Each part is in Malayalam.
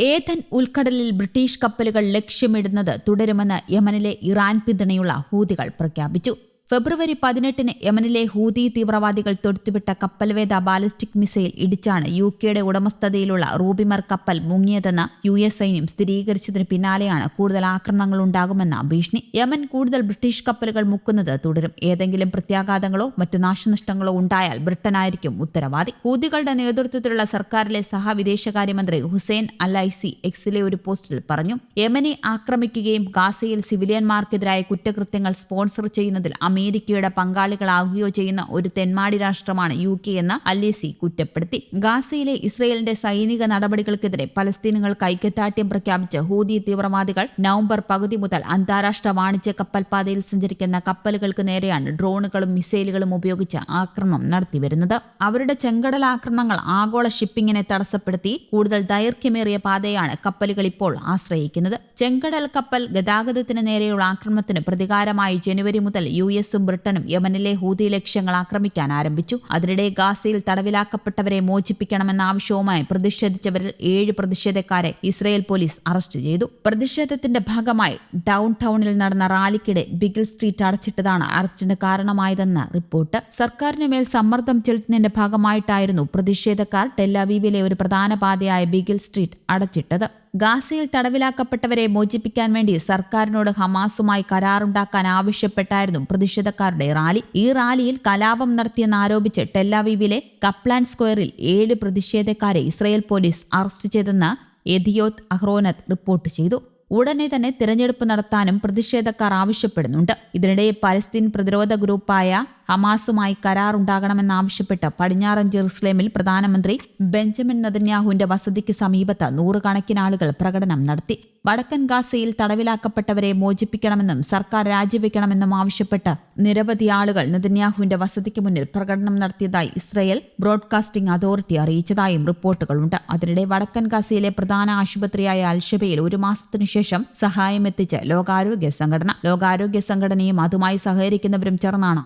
ഏതൻ ഉൾക്കടലിൽ ബ്രിട്ടീഷ് കപ്പലുകൾ ലക്ഷ്യമിടുന്നത് തുടരുമെന്ന് യമനിലെ ഇറാൻ പിന്തുണയുള്ള ഹൂതികൾ പ്രഖ്യാപിച്ചു. ഫെബ്രുവരി പതിനെട്ടിന് യമനിലെ ഹൂതി തീവ്രവാദികൾ തൊടുത്തുവിട്ട കപ്പൽവേദ ബാലിസ്റ്റിക് മിസൈൽ ഇടിച്ചാണ് യു കെയുടെ ഉടമസ്ഥതയിലുള്ള റൂബിമർ കപ്പൽ മുങ്ങിയതെന്ന് യു എസ് സൈന്യം സ്ഥിരീകരിച്ചതിന് പിന്നാലെയാണ് കൂടുതൽ ആക്രമണങ്ങൾ ഉണ്ടാകുമെന്ന ഭീഷണി. യമൻ കൂടുതൽ ബ്രിട്ടീഷ് കപ്പലുകൾ മുക്കുന്നത് തുടരും. ഏതെങ്കിലും പ്രത്യാഘാതങ്ങളോ മറ്റു നാശനഷ്ടങ്ങളോ ഉണ്ടായാൽ ബ്രിട്ടനായിരിക്കും ഉത്തരവാദി. ഹൂതികളുടെ നേതൃത്വത്തിലുള്ള സർക്കാരിലെ സഹവിദേശകാര്യമന്ത്രി ഹുസൈൻ അലൈസി എക്സിലെ ഒരു പോസ്റ്റിൽ പറഞ്ഞു യമനെ ആക്രമിക്കുകയും ഗാസയിൽ സിവിലിയന്മാർക്കെതിരായ കുറ്റകൃത്യങ്ങൾ സ്പോൺസർ ചെയ്യുന്നതിൽ അമേരിക്കയുടെ പങ്കാളികളാവുകയോ ചെയ്യുന്ന ഒരു തെന്മാടി രാഷ്ട്രമാണ് യു കെ എന്ന് അല്ലേസി കുറ്റപ്പെടുത്തി. ഗാസയിലെ ഇസ്രയേലിന്റെ സൈനിക നടപടികൾക്കെതിരെ പലസ്തീനുകൾ കൈക്കത്താട്യം പ്രഖ്യാപിച്ച് ഹൂതി തീവ്രവാദികൾ നവംബർ പകുതി മുതൽ അന്താരാഷ്ട്ര വാണിജ്യ കപ്പൽ കപ്പൽപാതയിൽ സഞ്ചരിക്കുന്ന കപ്പലുകൾക്ക് നേരെയാണ് ഡ്രോണുകളും മിസൈലുകളും ഉപയോഗിച്ച് ആക്രമണം നടത്തിവരുന്നത്. അവരുടെ ചെങ്കടൽ ആക്രമണങ്ങൾ ആഗോള ഷിപ്പിംഗിനെ തടസ്സപ്പെടുത്തി. കൂടുതൽ ദൈർഘ്യമേറിയ പാതയാണ് കപ്പലുകൾ ഇപ്പോൾ ആശ്രയിക്കുന്നത്. ചെങ്കടൽ കപ്പൽ ഗതാഗതത്തിന് നേരെയുള്ള ആക്രമണത്തിന് പ്രതികാരമായി ജനുവരി മുതൽ യു എസും ബ്രിട്ടനും യമനിലെ ഹൂതി ലക്ഷ്യങ്ങൾ ആക്രമിക്കാൻ ആരംഭിച്ചു. അതിനിടെ ഗാസയിൽ തടവിലാക്കപ്പെട്ടവരെ മോചിപ്പിക്കണമെന്ന ആവശ്യവുമായി പ്രതിഷേധിച്ചവരിൽ ഏഴ് പ്രതിഷേധക്കാരെ ഇസ്രയേൽ പോലീസ് അറസ്റ്റ് ചെയ്തു. പ്രതിഷേധത്തിന്റെ ഭാഗമായി ഡൌൺ ടൗണിൽ നടന്ന റാലിക്കിടെ ബിഗിൽ സ്ട്രീറ്റ് അടച്ചിട്ടതാണ് അറസ്റ്റിന് കാരണമായതെന്ന് റിപ്പോർട്ട്. സർക്കാരിന് മേൽ സമ്മർദ്ദം ചെലുത്തുന്നതിന്റെ ഭാഗമായിട്ടായിരുന്നു പ്രതിഷേധക്കാർ ടെല്ലാവീവിലെ ഒരു പ്രധാന പാതയായ ബിഗിൽ സ്ട്രീറ്റ് അടച്ചിട്ടത്. ഗാസയിൽ തടവിലാക്കപ്പെട്ടവരെ മോചിപ്പിക്കാൻ വേണ്ടി സർക്കാരിനോട് ഹമാസുമായി കരാറുണ്ടാക്കാൻ ആവശ്യപ്പെട്ടായിരുന്നു പ്രതിഷേധക്കാരുടെ റാലി. ഈ റാലിയിൽ കലാപം നടത്തിയെന്നാരോപിച്ച് ടെല്ലാവീവിലെ കപ്ലാൻ സ്ക്വയറിൽ ഏഴ് പ്രതിഷേധക്കാരെ ഇസ്രയേൽ പോലീസ് അറസ്റ്റ് ചെയ്തെന്ന് എതിയോത് അഹ്റോനത്ത് റിപ്പോർട്ട് ചെയ്തു. ഉടനെ തന്നെ തിരഞ്ഞെടുപ്പ് നടത്താനും പ്രതിഷേധക്കാർ ആവശ്യപ്പെടുന്നുണ്ട്. ഇതിനിടെ പലസ്തീൻ പ്രതിരോധ ഗ്രൂപ്പായ ഹമാസുമായി കരാറുണ്ടാകണമെന്നാവശ്യപ്പെട്ട് പടിഞ്ഞാറൻ ജെറുസലേമിൽ പ്രധാനമന്ത്രി ബെഞ്ചമിൻ നദന്യാഹുവിന്റെ വസതിക്ക് സമീപത്ത് നൂറുകണക്കിന് ആളുകൾ പ്രകടനം നടത്തി. വടക്കൻ ഗാസയിൽ തടവിലാക്കപ്പെട്ടവരെ മോചിപ്പിക്കണമെന്നും സർക്കാർ രാജിവെക്കണമെന്നും ആവശ്യപ്പെട്ട് നിരവധി ആളുകൾ നെതന്യാഹുവിന്റെ വസതിക്ക് മുന്നിൽ പ്രകടനം നടത്തിയതായി ഇസ്രയേൽ ബ്രോഡ്കാസ്റ്റിംഗ് അതോറിറ്റി അറിയിച്ചതായും റിപ്പോർട്ടുകളുണ്ട്. അതിനിടെ വടക്കൻ ഗാസയിലെ പ്രധാന ആശുപത്രിയായ അൽഷബയിൽ ഒരു മാസത്തിനു ശേഷം സഹായം എത്തിച്ച് ലോകാരോഗ്യ സംഘടന. ലോകാരോഗ്യ സംഘടനയും അതുമായി സഹകരിക്കുന്നവരും ചേർന്നാണ്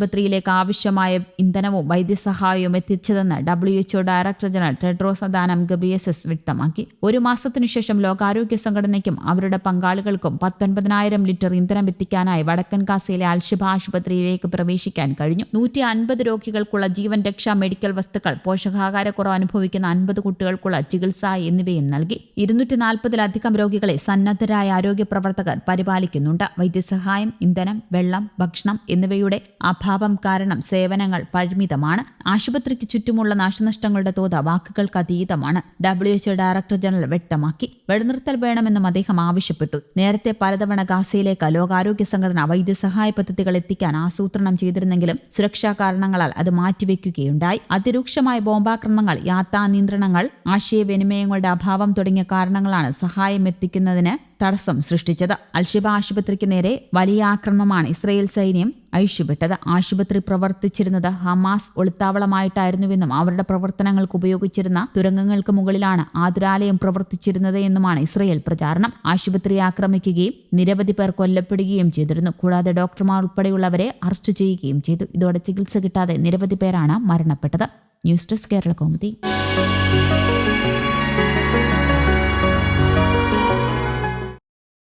ആശുപത്രിയിലേക്ക് ആവശ്യമായ ഇന്ധനവും വൈദ്യസഹായവും എത്തിച്ചതെന്ന് W H O director general Tedros Adhanom Ghebreyesus വ്യക്തമാക്കി. ഒരു മാസത്തിനുശേഷം ലോകാരോഗ്യ സംഘടനയ്ക്കും അവരുടെ പങ്കാളികൾക്കും പത്തൊൻപതിനായിരം ലിറ്റർ ഇന്ധനം എത്തിക്കാനായി വടക്കൻ കാസയിലെ അൽഷിബ ആശുപത്രിയിലേക്ക് പ്രവേശിക്കാൻ കഴിഞ്ഞു. നൂറ്റി അൻപത് രോഗികൾക്കുള്ള ജീവൻ രക്ഷാ മെഡിക്കൽ വസ്തുക്കൾ പോഷകാഹാരക്കുറവ് അനുഭവിക്കുന്ന അൻപത് കുട്ടികൾക്കുള്ള ചികിത്സ എന്നിവയും നൽകി. ഇരുന്നൂറ്റി നാൽപ്പതിലധികം രോഗികളെ സന്നദ്ധരായ ആരോഗ്യ പ്രവർത്തകർ പരിപാലിക്കുന്നുണ്ട്. വൈദ്യസഹായം ഇന്ധനം വെള്ളം ഭക്ഷണം എന്നിവയുടെ അഭാവം കാരണം സേവനങ്ങൾ പരിമിതമാണ്. ആശുപത്രിക്ക് ചുറ്റുമുള്ള നാശനഷ്ടങ്ങളുടെ തോത് വാക്കുകൾക്ക് അതീതമാണ്. W H O director general വ്യക്തമാക്കി. വെടിനിർത്തൽ വേണമെന്നും അദ്ദേഹം ആവശ്യപ്പെട്ടു. നേരത്തെ പലതവണ ഗാസയിലേക്ക് ലോകാരോഗ്യ സംഘടന വൈദ്യസഹായ പദ്ധതികൾ എത്തിക്കാൻ ആസൂത്രണം ചെയ്തിരുന്നെങ്കിലും സുരക്ഷാ കാരണങ്ങളാൽ അത് മാറ്റിവെക്കുകയുണ്ടായി. അതിരൂക്ഷമായ ബോംബാക്രമണങ്ങൾ യാത്രാ നിയന്ത്രണങ്ങൾ ആശയവിനിമയങ്ങളുടെ അഭാവം തുടങ്ങിയ കാരണങ്ങളാണ് സഹായം എത്തിക്കുന്നതിന് തടസ്സം സൃഷ്ടിച്ചത്. അൽഷിബ ആശുപത്രിക്ക് നേരെ വലിയ ആക്രമണമാണ് ഇസ്രയേൽ സൈന്യം അഴിച്ചുവിട്ടത്. ആശുപത്രി പ്രവർത്തിച്ചിരുന്നത് ഹമാസ് ഒളിത്താവളമായിട്ടായിരുന്നുവെന്നും അവരുടെ പ്രവർത്തനങ്ങൾക്ക് ഉപയോഗിച്ചിരുന്ന തുരങ്കങ്ങൾക്ക് മുകളിലാണ് ആതുരാലയം പ്രവർത്തിച്ചിരുന്നത് എന്നുമാണ് ഇസ്രയേൽ പ്രചാരണം. ആശുപത്രി ആക്രമിക്കുകയും നിരവധി പേർ കൊല്ലപ്പെടുകയും ചെയ്തിരുന്നു. കൂടാതെ ഡോക്ടർമാർ ഉൾപ്പെടെയുള്ളവരെ അറസ്റ്റ് ചെയ്യുകയും ചെയ്തു. ഇതോടെ ചികിത്സ കിട്ടാതെ നിരവധി പേരാണ് മരണപ്പെട്ടത്. News desk Kerala Kaumudi.